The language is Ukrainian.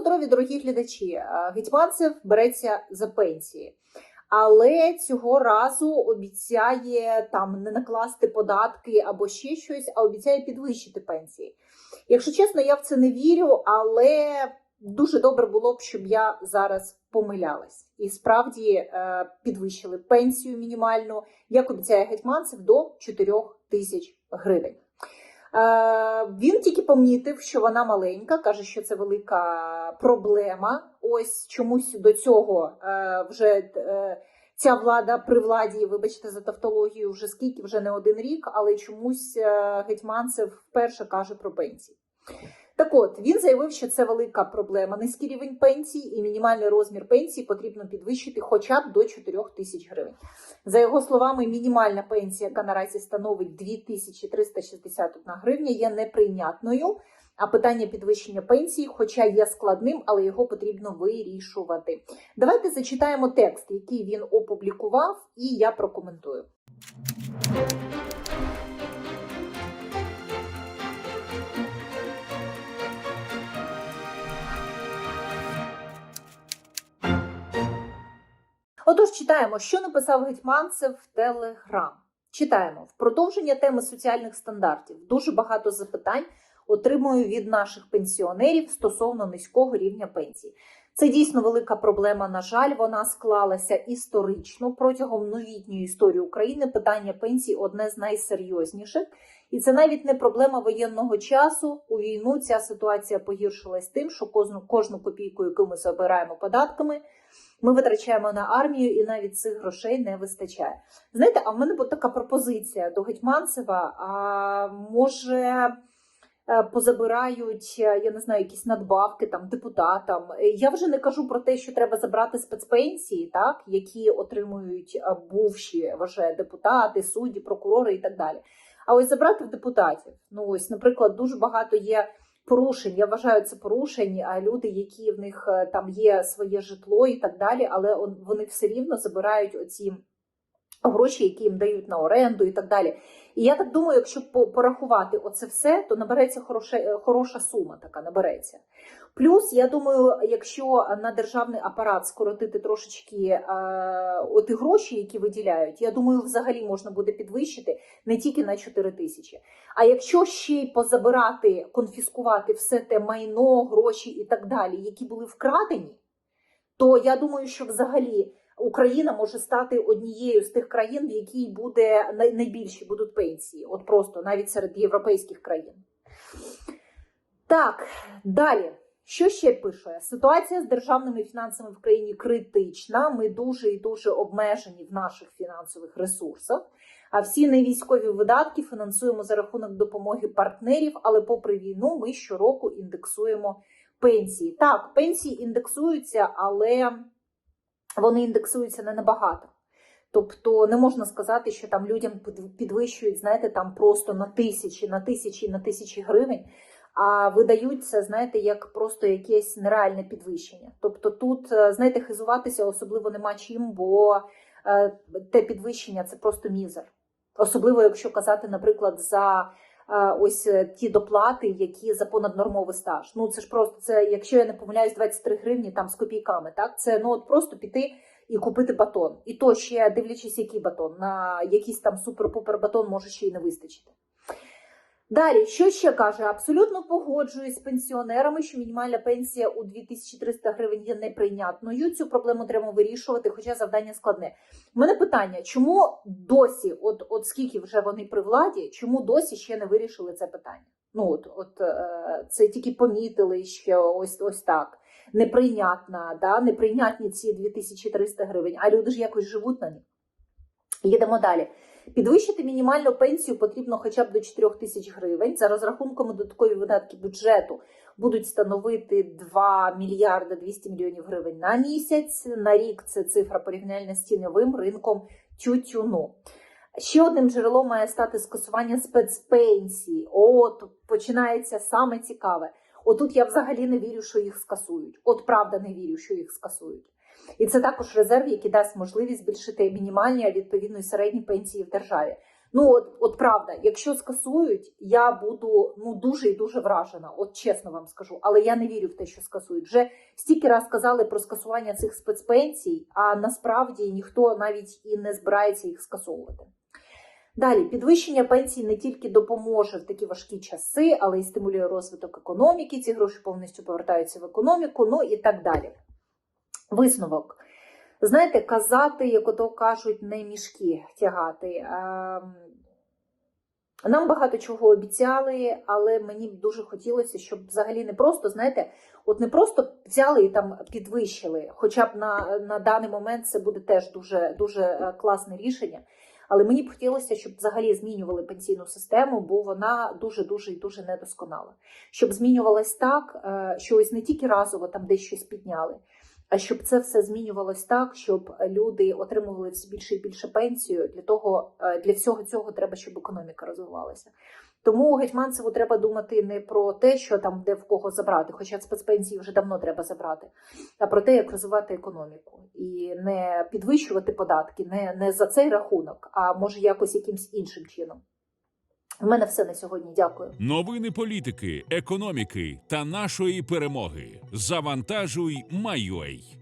здоров'я, дорогі глядачі. Е, Гетьманцев береться за пенсії. Але цього разу обіцяє там не накласти податки або ще щось, а обіцяє підвищити пенсії. Якщо чесно, я в це не вірю, але дуже добре було б, щоб я зараз помилялась. І справді е, підвищили пенсію мінімальну, як обіцяє Гетьманцев, до 4 тисяч гривень. Е, Він тільки помітив, що вона маленька, каже, що це велика проблема. Ось чомусь до цього е, вже е, ця влада при владі, вибачте за тавтологію, вже скільки, вже не один рік, але чомусь Гетьманцев вперше каже про пенсії. Так от, він заявив, що це велика проблема, низький рівень пенсій і мінімальний розмір пенсії потрібно підвищити хоча б до 4 тисяч гривень. За його словами, мінімальна пенсія, яка наразі становить 2361 гривня, є неприйнятною. А питання підвищення пенсії, хоча є складним, але його потрібно вирішувати. Давайте зачитаємо текст, який він опублікував, і я прокоментую. Отож, читаємо, що написав Гетьманцев в Телеграм. Читаємо в продовження теми соціальних стандартів. Дуже багато запитань отримую від наших пенсіонерів стосовно низького рівня пенсій. Це дійсно велика проблема. На жаль, вона склалася історично протягом новітньої історії України. Питання пенсій одне з найсерйозніших, і це навіть не проблема воєнного часу. У війну ця ситуація погіршилась тим, що кожну кожну копійку, яку ми забираємо податками, ми витрачаємо на армію, і навіть цих грошей не вистачає. Знаєте, а в мене була така пропозиція до Гетьманцева. А може позабирають, е, я не знаю, якісь надбавки там депутатам. Е, Я вже не кажу про те, що треба забрати спецпенсії, так які отримують е, бувші вже депутати, судді, прокурори і так далі. А ось забрати в депутатів. Ну ось, наприклад, дуже багато є порушень. Я вважаю це порушень, а люди, які в них е, там є своє житло і так далі, але он- вони все рівно забирають оці гроші, які їм дають на оренду і так далі. І я так думаю, якщо порахувати оце все, то набереться хороша, е, хороша сума така набереться. Плюс, я думаю, якщо на державний апарат скоротити трошечки е, оті гроші, які виділяють, я думаю, взагалі можна буде підвищити не тільки на 4 тисячі. А якщо ще й позабирати, конфіскувати все те майно, гроші і так далі, які були вкрадені, то я думаю, що взагалі Україна може стати однією з тих країн, в якій буде найбільші будуть пенсії, от просто навіть серед європейських країн. Так, далі. Що ще пише? Ситуація з державними фінансами в країні критична. Ми дуже і дуже обмежені в наших фінансових ресурсах. А всі невійськові видатки фінансуємо за рахунок допомоги партнерів. Але попри війну, ми щороку індексуємо пенсії. Так, пенсії індексуються, але вони індексуються не набагато. Тобто не можна сказати, що там людям під- підвищують, знаєте, там просто на тисячі, на тисячі, на тисячі гривень, а видають це, знаєте, як просто якесь нереальне підвищення. Тобто тут, е, знаєте, хизуватися особливо нема чим, бо е, те підвищення це просто мізер. Особливо, якщо казати, наприклад, за ось е, ті доплати, які за понаднормовий стаж. Ну це ж просто це, якщо я не помиляюсь, 23 гривні там з копійками. Так, це ну от просто піти і купити батон. І то ще дивлячись, який батон, на якийсь там супер-пупер батон може ще й не вистачити. Далі, що ще каже? Абсолютно погоджуюсь з пенсіонерами, що мінімальна пенсія у 2300 гривень є неприйнятною. Цю проблему треба вирішувати, хоча завдання складне. У мене питання: чому досі, от, от скільки вже вони при владі, чому досі ще не вирішили це питання? Ну от, от е, це тільки помітили, що ось ось так. Неприйнятна, да? неприйнятні ці 2300 гривень, а люди ж якось живуть на них. Їдемо далі. Підвищити мінімальну пенсію потрібно хоча б до 4 тисяч гривень. За розрахунками додаткові видатки бюджету будуть становити 2 мільярди 200 мільйонів гривень на місяць. На рік це цифра порівняльна з тіньовим ринком тютюну. Ще одним джерелом має стати скасування спецпенсії. От починається саме цікаве. Отут я взагалі не вірю, що їх скасують. От правда не вірю, що їх скасують. І це також резерв, який дасть можливість збільшити мінімальні, а відповідно і середні пенсії в державі. Ну от, от правда, якщо скасують, я буду ну дуже і дуже вражена. От чесно вам скажу, але я не вірю в те, що скасують. Вже стільки раз казали про скасування цих спецпенсій, а насправді ніхто навіть і не збирається їх скасовувати. Далі підвищення пенсій не тільки допоможе в такі важкі часи, але й стимулює розвиток економіки. Ці гроші повністю повертаються в економіку, ну і так далі. Висновок. Знаєте, казати, як ото кажуть, не мішки тягати. Ем, Нам багато чого обіцяли, але мені б дуже хотілося, щоб взагалі не просто, знаєте, от не просто взяли і там підвищили. Хоча б на, на даний момент це буде теж дуже, дуже е, класне рішення. Але мені б хотілося, щоб взагалі змінювали пенсійну систему, бо вона дуже дуже і дуже недосконала. Щоб змінювалась так, е, що ось не тільки разово там десь щось підняли, щоб це все змінювалось так, щоб люди отримували все більше і більше пенсію. Для того е, для всього цього треба, щоб економіка розвивалася. Тому гетьманцеву треба думати не про те, що там де в кого забрати, хоча спецпенсії вже давно треба забрати, а про те, як розвивати економіку і не підвищувати податки, не, не за цей рахунок, а може якось якимсь іншим чином. У мене все на сьогодні. Дякую. Новини політики, економіки та нашої перемоги. Завантажуй, майой.